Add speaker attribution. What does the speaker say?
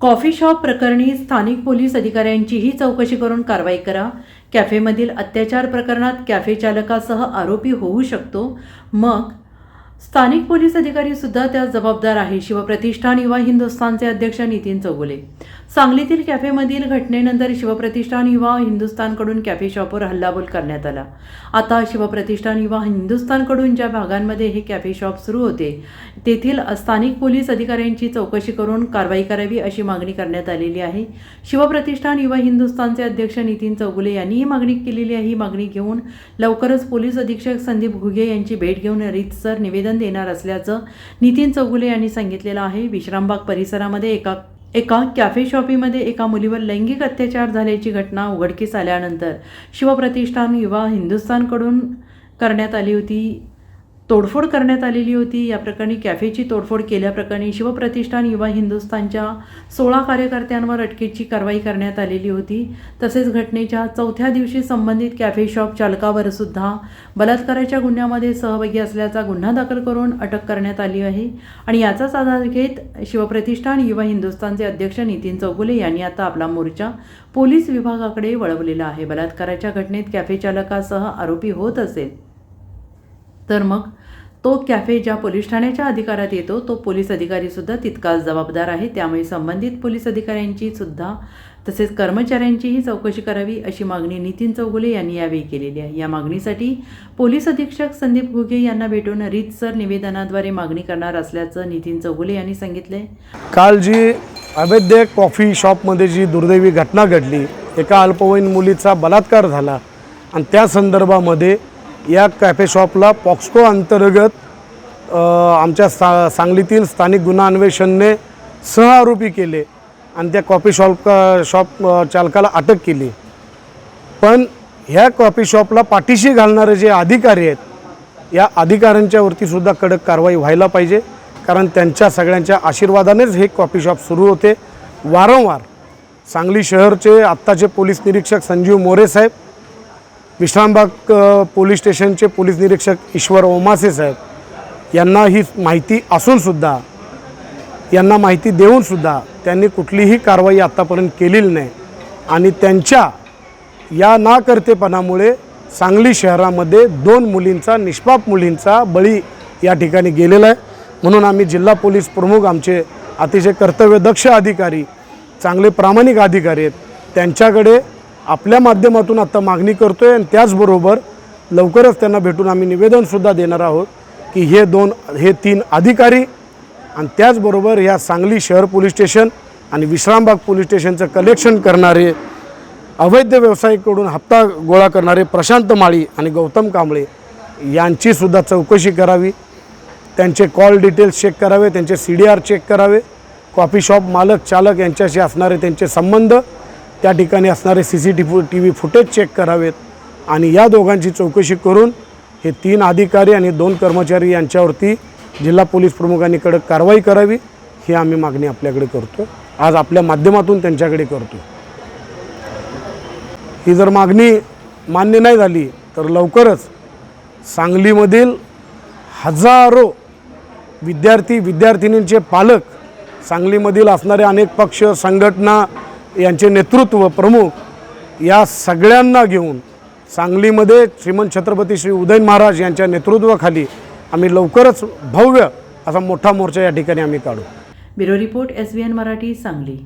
Speaker 1: Coffee shop प्रकरणी स्थानिक police अधिकाऱ्यांचीही चौकशी करून कारवाई करा. कॅफेमधील अत्याचार प्रकरणात कॅफे चालकासह आरोपी होऊ शकतो. मग स्थानिक पोलीस अधिकारी सुद्धा त्यास जबाबदार आहे. शिवप्रतिष्ठान युवा हिंदुस्थानचे अध्यक्ष नितीन चौगुले. सांगलीतील कॅफेमधील घटनेनंतर शिवप्रतिष्ठान युवा हिंदुस्थानकडून कॅफे शॉपवर हल्लाबोल करण्यात आला. आता शिवप्रतिष्ठान युवा हिंदुस्थानकडून ज्या भागांमध्ये हे कॅफे शॉप सुरू होते तेथील स्थानिक पोलीस अधिकाऱ्यांची चौकशी करून कारवाई करावी अशी मागणी करण्यात आलेली आहे. शिवप्रतिष्ठान युवा हिंदुस्थानचे अध्यक्ष नितीन चौगुले यांनी ही मागणी केलेली आहे. ही मागणी घेऊन लवकरच पोलीस अधीक्षक संदीप घुगे यांची भेट घेऊन रीतसर निवेदन देणार असल्याचं नितीन चौगुले यांनी सांगितलेलं आहे. विश्रामबाग परिसरामध्ये एका एका कॅफे शॉपीमध्ये एका मुलीवर लैंगिक अत्याचार झाल्याची घटना उघडकीस आल्यानंतर शिवप्रतिष्ठान युवा हिंदुस्थानकडून करण्यात आली होती. तोडफोड करण्यात आलेली होती. या प्रकरणी कॅफेची तोडफोड केल्याप्रकरणी शिवप्रतिष्ठान युवा हिंदुस्थानच्या सोळा कार्यकर्त्यांवर अटकेची कारवाई करण्यात आलेली होती. तसेच घटनेच्या चौथ्या दिवशी संबंधित कॅफे शॉप चालकावर सुद्धा बलात्काराच्या गुन्ह्यामध्ये सहभागी असल्याचा गुन्हा दाखल करून अटक करण्यात आली आहे. आणि याचाच आधार घेत शिवप्रतिष्ठान युवा हिंदुस्थानचे अध्यक्ष नितीन चौगुले यांनी आता आपला मोर्चा पोलीस विभागाकडे वळवलेला आहे. बलात्काराच्या घटनेत कॅफे चालकासह आरोपी होत असेल. तर मग तो कॅफे ज्या पोलीस ठाण्याच्या अधिकारात येतो तो पोलीस अधिकारीसुद्धा तितकाच जबाबदार आहे. त्यामुळे संबंधित पोलीस अधिकाऱ्यांची सुद्धा तसेच कर्मचाऱ्यांचीही चौकशी करावी अशी मागणी नितीन चौगुले यांनी यावेळी केलेली आहे. या मागणीसाठी पोलीस अधीक्षक संदीप घुगे यांना भेटून रीतसर निवेदनाद्वारे मागणी करणार असल्याचं नितीन चौगुले यांनी सांगितले
Speaker 2: काल जी अवैध कॉफी शॉपमध्ये जी दुर्दैवी घटना घडली एका अल्पवयीन मुलीचा बलात्कार झाला आणि त्या संदर्भामध्ये या कॅफे शॉपला पॉक्सको अंतर्गत आमच्या सा सांगलीतील स्थानिक गुन्हा अन्वेषणने सह आरोपी केले आणि त्या कॉफी शॉप शॉप चालकाला अटक केली. पण ह्या कॉफी शॉपला पाठीशी घालणारे जे अधिकारी आहेत या अधिकाऱ्यांच्यावरती सुद्धा कडक कारवाई व्हायला पाहिजे कारण त्यांच्या सगळ्यांच्या आशीर्वादानेच हे कॉफी शॉप सुरू होते. वारंवार सांगली शहरचे आत्ताचे पोलीस निरीक्षक संजीव मोरे साहेब विश्रामबाग पोलीस स्टेशनचे पोलीस निरीक्षक ईश्वर ओमासे साहेब यांना ही माहिती असूनसुद्धा यांना माहिती देऊनसुद्धा त्यांनी कुठलीही कारवाई आत्तापर्यंत केलेली नाही. आणि त्यांच्या या नाकर्तेपणामुळे सांगली शहरामध्ये दोन मुलींचा निष्पाप मुलींचा बळी या ठिकाणी गेलेला आहे. म्हणून आम्ही जिल्हा पोलीस प्रमुख आमचे अतिशय कर्तव्यदक्ष अधिकारी चांगले प्रामाणिक अधिकारी आहेत. त्यांच्याकडे आपल्या माध्यमातून आत्ता मागणी करतो आहे आणि त्याचबरोबर लवकरच त्यांना भेटून आम्ही निवेदनसुद्धा देणार आहोत की हे दोन हे तीन अधिकारी आणि त्याचबरोबर या सांगली शहर पोलीस स्टेशन आणि विश्रामबाग पोलीस स्टेशनचं कलेक्शन करणारे अवैध व्यावसायिकडून हप्ता गोळा करणारे प्रशांत माळी आणि गौतम कांबळे यांचीसुद्धा चौकशी करावी. त्यांचे कॉल डिटेल्स चेक करावे त्यांचे सी डी आर चेक करावे. कॉफी शॉप मालक चालक यांच्याशी असणारे त्यांचे संबंध त्या ठिकाणी असणारे C C T T V footage check करावेत आणि या दोघांची चौकशी करून हे तीन अधिकारी आणि दोन कर्मचारी यांच्यावरती जिल्हा पोलीस प्रमुखांनी कडक कारवाई करावी ही आम्ही मागणी आपल्याकडे करतो. आज आपल्या माध्यमातून त्यांच्याकडे करतो. ही जर मागणी मान्य नाही झाली तर लवकरच सांगलीमधील हजारो विद्यार्थी विद्यार्थिनींचे पालक सांगलीमधील असणारे अनेक पक्ष संघटना यांचे नेतृत्व प्रमुख या सगळ्यांना घेऊन सांगलीमध्ये श्रीमंत छत्रपती श्री उदयन महाराज यांच्या नेतृत्वाखाली आम्ही लवकरच भव्य असा मोठा मोर्चा या ठिकाणी आम्ही काढू.
Speaker 1: Bureau report S B N Marathi Sangli.